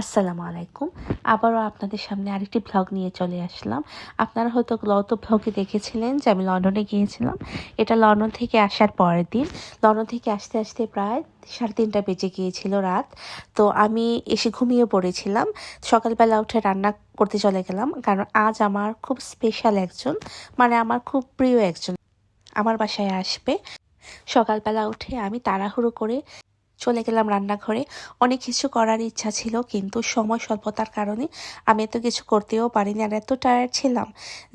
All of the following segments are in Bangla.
আসসালামু আলাইকুম। আবারও আপনাদের সামনে আরেকটি ব্লগ নিয়ে চলে আসলাম। আপনারা হয়তো গত ব্লগে দেখেছিলেন যে আমি লন্ডনে গিয়েছিলাম। এটা লন্ডন থেকে আসার পরের দিন। লন্ডন থেকে আসতে আসতে প্রায় সাড়ে তিনটা বেজে গিয়েছিল রাত। তো আমি এসে ঘুমিয়ে পড়েছিলাম। সকালবেলা উঠে রান্না করতে চলে গেলাম। কারণ আজ আমার খুব স্পেশাল একজন মানে আমার খুব প্রিয় একজন আমার বাসায় আসবে। সকালবেলা উঠে আমি তাড়াহুড়ো করে চলে গেলাম রান্নাঘরে। অনেক কিছু করার ইচ্ছা ছিল, কিন্তু সময় স্বল্পতার কারণে আমি এত কিছু করতেও পারিনি আর এত টায়ার্ড ছিলাম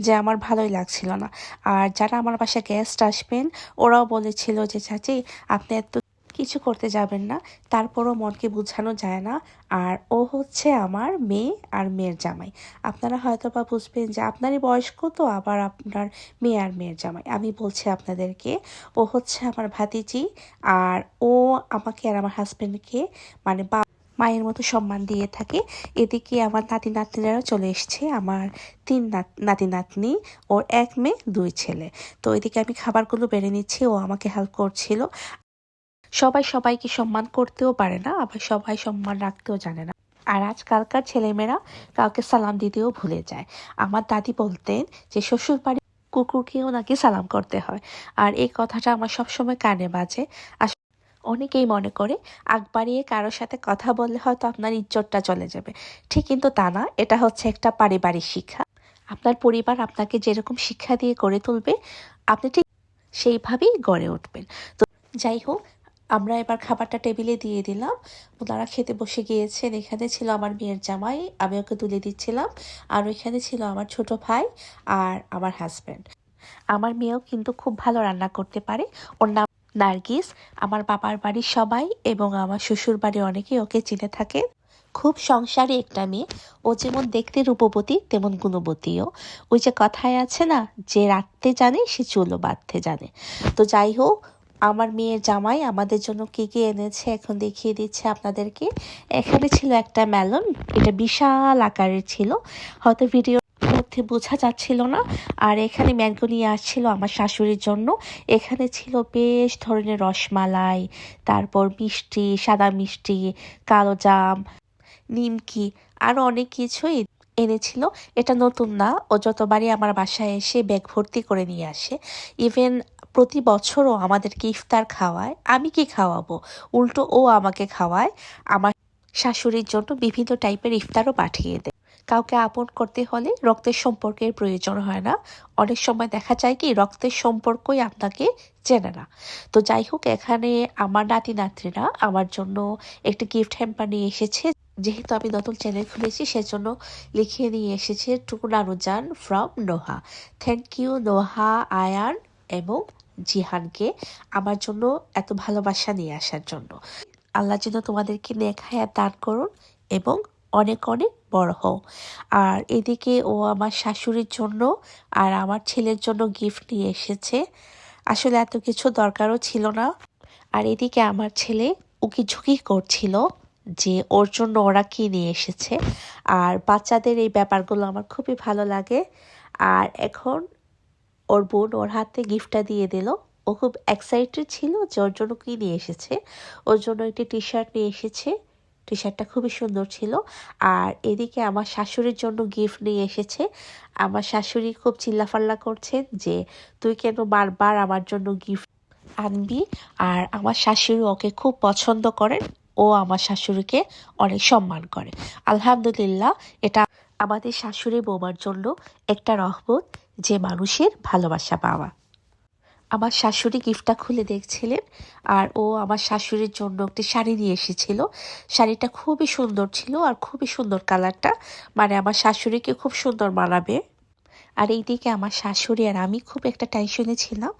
যে আমার ভালোই লাগছিল না। আর যারা আমার বাসায় গেস্ট আসবেন, ওরাও বলেছিল যে, চাচি, আপনি এত কিছু করতে যাবেন না, তারপরও মনকে বোঝানো যায় না। আর ও হচ্ছে আমার মেয়ে আর মেয়ের জামাই। আপনারা হয়তো বা বুঝবেন যে আপনারই বয়স্ক তো আবার আপনার মেয়ে আর মেয়ের জামাই। আমি বলছি আপনাদেরকে, ও হচ্ছে আমার ভাতিজি আর ও আমাকে আর আমার হাজব্যান্ডকে মানে বা মায়ের মতো সম্মান দিয়ে থাকে। এদিকে আমার নাতি নাতনিরাও চলে এসছে, আমার তিন নাত- নাতি নাতনি, ওর এক মেয়ে, দুই ছেলে। তো এদিকে আমি খাবারগুলো বেড়ে নিচ্ছি, ও আমাকে হেল্প করছিল। সবাই সবাইকে সম্মান করতেও পারে না, আবার সবাই সম্মান রাখতেও জানে না। আর আজকালকার ছেলেমেয়েরা কাউকে সালাম দিতেও ভুলে যায়। আমার দাদি বলতেন যে শ্বশুর বাড়ি কুকুরকেও নাকি সালাম করতে হয়। আর এই কথাটা আমার সবসময় কানে বাজে। আস- অনেকেই মনে করে, আগ বাড়িয়ে কারোর সাথে কথা বললে হয়তো আপনার ইজ্জতটা চলে যাবে। ঠিক কিন্তু তা না, এটা হচ্ছে একটা পারিবারিক শিক্ষা। আপনার পরিবার আপনাকে যেরকম শিক্ষা দিয়ে গড়ে তুলবে, আপনি ঠিক সেইভাবেই গড়ে উঠবেন। তো যাই হোক আমরা এবার খাবারটা টেবিলে দিয়ে দিলাম। ওনারা খেতে বসে গিয়েছেন। এখানে ছিল আমার মেয়ের জামাই, আমি ওকে তুলে দিচ্ছিলাম। আর ওইখানে ছিল আমার ছোট ভাই আর আমার হাজব্যান্ড আমার মেয়েও কিন্তু খুব ভালো রান্না করতে পারে। ওর নাম নার্গিস। আমার বাবার বাড়ির সবাই এবং আমার শ্বশুর বাড়ি অনেকেই ওকে চিনে থাকে। খুব সংসারী একটা মেয়ে। ও যেমন দেখতে রূপবতী, তেমন গুণবতীও। ওই যে কথায় আছে না, যে রাখতে জানে, সে চুলো বাঁধতে জানে। তো যাই হোক আমার মেয়ের জামাই আমাদের জন্য কি কি এনেছে এখন দেখিয়ে দিচ্ছে আপনাদেরকে। এখানে ছিল একটা মেলন, এটা বিশাল আকারের ছিল। হয়তো ভিডিওর মধ্যে বোঝা যাচ্ছিল না। আর এখানে ম্যাঙ্গো নিয়ে আসছিল আমার শাশুড়ির জন্য। এখানে ছিল বেশ ধরনের রসমালাই, তারপর মিষ্টি, সাদা মিষ্টি, কালো জাম, নিমকি, আরও অনেক কিছুই এনেছিল। এটা নতুন না, ও যতবারই আমার বাসায় এসে ব্যাগ ভর্তি করে নিয়ে আসে। ইভেন প্রতি বছরও আমাদেরকে ইফতার খাওয়ায়, আমি কি খাওয়াবো? উল্টো ও আমাকে খাওয়ায়, আমার শাশুড়ির জন্য বিভিন্ন টাইপের ইফতারও পাঠিয়ে দেয়। কাউকে আপন করতে হলে রক্তের সম্পর্কের প্রয়োজন হয় না। অনেক সময় দেখা যায় কি, রক্তের সম্পর্কই আপনাকে চেনে না। তো যাই হোক, এখানে আমার নাতি নাতনিরা আমার জন্য একটি গিফট হ্যাম্পার নিয়ে এসেছে। যেহেতু আমি নতুন চ্যানেল খুলেছি, সেজন্য লিখিয়ে নিয়ে এসেছে টুকুনানুজান from Noha thank you Noha Ayan এবং জিহানকে আমার জন্য এত ভালোবাসা নিয়ে আসার জন্য। আল্লাহ যেন তোমাদেরকে হায়াত দান করুন এবং অনেক অনেক বড় হও আর এদিকে ও আমার শাশুড়ির জন্য আর আমার ছেলের জন্য গিফট নিয়ে এসেছে। আসলে এত কিছু দরকারও ছিল না। আর এদিকে আমার ছেলে উকি ঝুঁকি করছিল যে ওর জন্য ওরা কী নিয়ে এসেছে। আর বাচ্চাদের এই ব্যাপারগুলো আমার খুবই ভালো লাগে। আর এখন ওর বোন ওর হাতে গিফটটা দিয়ে দিল। ও খুব এক্সাইটেড ছিল যে ওর জন্য কী নিয়ে এসেছে? ওর জন্য একটি টি শার্ট নিয়ে এসেছে। টি শার্টটা খুবই সুন্দর ছিল। আর এদিকে আমার শাশুড়ির জন্য গিফট নিয়ে এসেছে। আমার শাশুড়ি খুব চিল্লাফাল্লা করছেন যে, তুই কেন বারবার আমার জন্য গিফট আনবি? আর আমার শাশুড়ি ওকে খুব পছন্দ করেন। ও আমার শাশুড়িকে অনেক সম্মান করে। আলহামদুলিল্লাহ, এটা আমাদের শাশুড়ি বৌমার জন্য একটা রহমত যে মানুষের ভালোবাসা পাওয়া। আমার শাশুড়ি গিফটটা খুলে দেখছিলেন আর ও আমার শাশুড়ির জন্য একটি শাড়ি নিয়ে এসেছিল। শাড়িটা খুবই সুন্দর ছিল আর খুবই সুন্দর কালারটা। মানে আমার শাশুড়িকে খুব সুন্দর মানাবে। আর এইদিকে আমার শাশুড়ি আর আমি খুব একটা টেনশনে ছিলাম।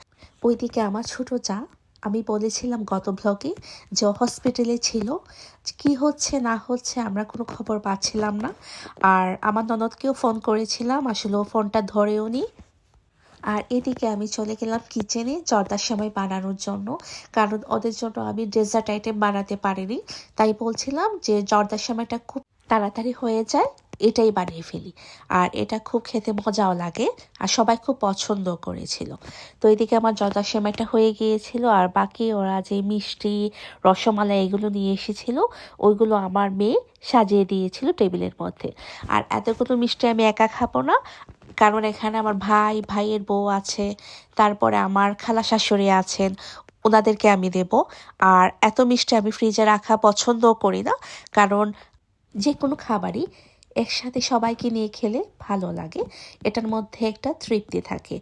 ওইদিকে আমার ছোট যা আমি বলেছিলাম গত ব্লগে যে হসপিটালে ছিল কি হচ্ছে না হচ্ছে আমরা কোনো খবর পাচ্ছিলাম না। আর আমার ননদকেও ফোন করেছিলাম, আসলে ফোনটা ধরেও নি। আর এদিকে আমি চলে গেলাম কিচেনে জর্দার সময় বানানোর জন্য। কারণ ওদের জন্য আমি ডেজার্ট আইটেম বানাতে পারিনি। তাই বলছিলাম যে জর্দার সময়টা খুব তাড়াতাড়ি হয়ে যায়। এটাই বানিয়ে ফেলি। আর এটা খুব খেতে মজাও লাগে আর সবাই খুব পছন্দ করেছিল। তো এদিকে আমার জর্দা সেমাইটা হয়ে গিয়েছিল আর বাকি ওরা যে মিষ্টি, রসমালাই এগুলো নিয়ে এসেছিল, ওইগুলো আমার মেয়ে সাজিয়ে দিয়েছিল টেবিলের মধ্যে। আর এতগুলো মিষ্টি আমি একা খাব না, কারণ এখানে আমার ভাই, ভাইয়ের বউ আছে, তারপরে আমার খালা শাশুড়ি আছেন, ওনাদেরকে আমি দেব। আর এত মিষ্টি আমি ফ্রিজে রাখা পছন্দও করি না, কারণ যে কোনো খাবারই একসাথে সবাইকে নিয়ে খেলে ভালো লাগে। এটার মধ্যে একটা তৃপ্তি থাকে।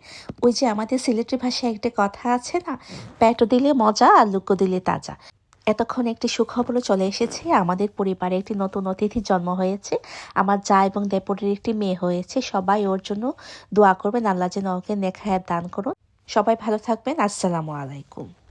ওই যে আমাদের সিলেটের ভাষায় একটা কথা আছে না, প্যাটো দিলে মজা আর লুকো দিলে তাজা। এতক্ষণ একটি সুখবরও চলে এসেছে। আমাদের পরিবারে একটি নতুন অতিথির জন্ম হয়েছে। আমার যা এবং দেপরের একটি মেয়ে হয়েছে। সবাই ওর জন্য দোয়া করবেন। আল্লাহ যেন ওকে নেখায়াত দান করুন। সবাই ভালো থাকবেন। আসসালামু আলাইকুম।